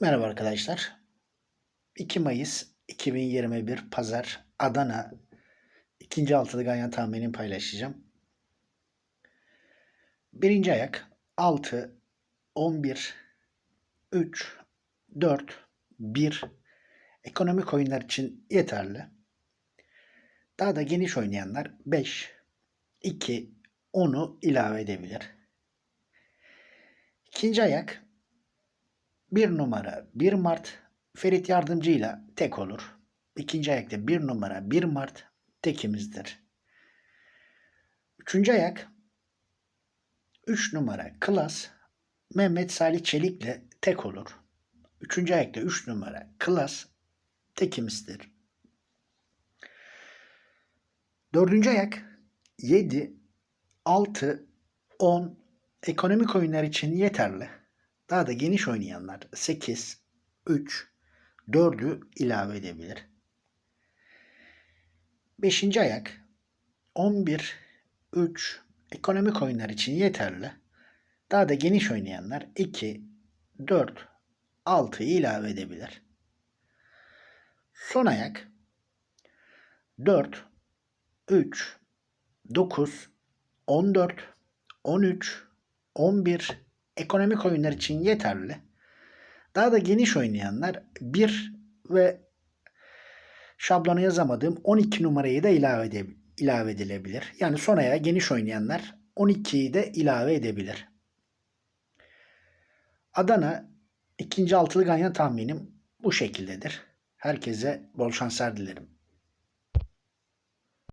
Merhaba arkadaşlar. 2 Mayıs 2021 Pazar Adana ikinci altılı ganyan tahminini paylaşacağım. Birinci ayak 6, 11, 3, 4, 1 ekonomik oyunlar için yeterli. Daha da geniş oynayanlar 5, 2, 10'u ilave edebilir. İkinci ayak bir numara 1 Mart Ferit Yardımcı'yla tek olur. İkinci ayakta bir numara 1 Mart tekimizdir. Üçüncü ayak 3 numara Klas Mehmet Salih Çelik'le tek olur. Üçüncü ayakta 3 numara Klas tekimizdir. Dördüncü ayak 7, 6, 10 ekonomik oyunlar için yeterli. Daha da geniş oynayanlar 8, 3, 4'ü ilave edebilir. Beşinci ayak 11, 3 ekonomik oyunlar için yeterli. Daha da geniş oynayanlar 2, 4, 6'yı ilave edebilir. Son ayak 4, 3, 9, 14, 13, 11 ekonomik oyunlar için yeterli. Daha da geniş oynayanlar 1 ve şablonu yazamadığım 12 numarayı da ilave, ede, ilave edilebilir. Yani son ayağa geniş oynayanlar 12'yi de ilave edebilir. Adana ikinci altılı ganyan tahminim bu şekildedir. Herkese bol şanslar dilerim.